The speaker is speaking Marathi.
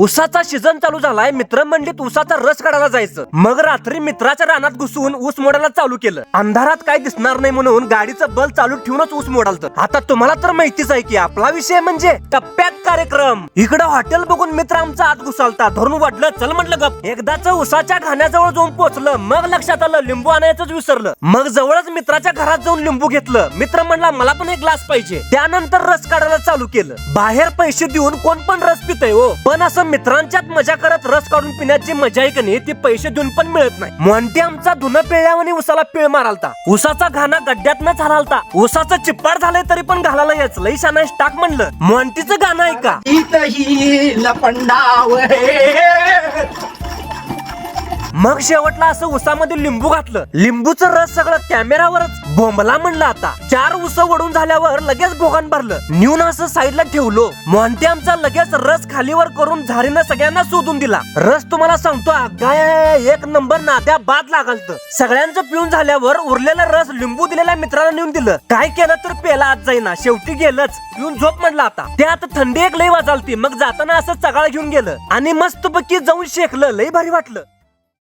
उसाचा सीझन चालू झालाय मित्रमंडळीत उसाचा रस काढायला जायचं. मग रात्री मित्राच्या रानात घुसून ऊस मोडायला चालू केलं. अंधारात काय दिसणार नाही म्हणून गाडीचं बल चालू ठेवूनच ऊस मोडालत. आता तुम्हाला तर माहितीच आहे की आपला विषय म्हणजे टप्प्यात कार्यक्रम. इकडं हॉटेल बघून मित्र आमचा आत घुसालता. धरून वाटलं चल म्हटलं गप. एकदाच उसाच्या घाण्याजवळ जाऊन पोहोचलं मग लक्षात आलं लिंबू आणायचंच विसरलं. मग जवळच मित्राच्या घरात जाऊन लिंबू घेतलं. मित्र म्हणला मला पण एक ग्लास पाहिजे. त्यानंतर रस काढायला चालू केलं. बाहेर पैसे देऊन कोण पण रस पितय हो. पण असं मित्रांच्यात मजा करत रस काढून पिण्याची मजा आहे नाही ती पैसे देऊन पण मिळत नाही. मोंटी आमचा धुन पिळल्यावर उसाला पिळ मारालता. उसाचा घाणा गड्ड्यात न झालालता. उसाचं चिप्पाड झालंय तरी पण घालायला याच लई शाना टाक म्हणलं. म्हणतीच गाणं ऐका. इथही लपंडाव मग शेवटला असं उसामध्ये लिंबू घातलं. लिंबूचं रस सगळं कॅमेरावरच. बोंबला म्हणलं आता. चार उस वडून झाल्यावर लगेच भोगान भरलं. न्यून असं साईडला ठेवलो. मोहनते आमचा लगेच रस खालीवर करून झारीनं सगळ्यांना शोधून दिला. रस तुम्हाला सांगतो काय एक नंबर नात्या बाद लागालत. सगळ्यांचं पिऊन झाल्यावर उरलेला रस लिंबू दिलेल्या मित्राला नेऊन दिलं. काय केलं तर पेला आज जाईना. शेवटी गेलंच. पिऊन झोप म्हणलं आता. ते आता थंडी एक लई वाजालती. मग जाताना असं चगाळ घेऊन गेलं. आणि मस्त जाऊन शेकलं. लई भारी वाटलं.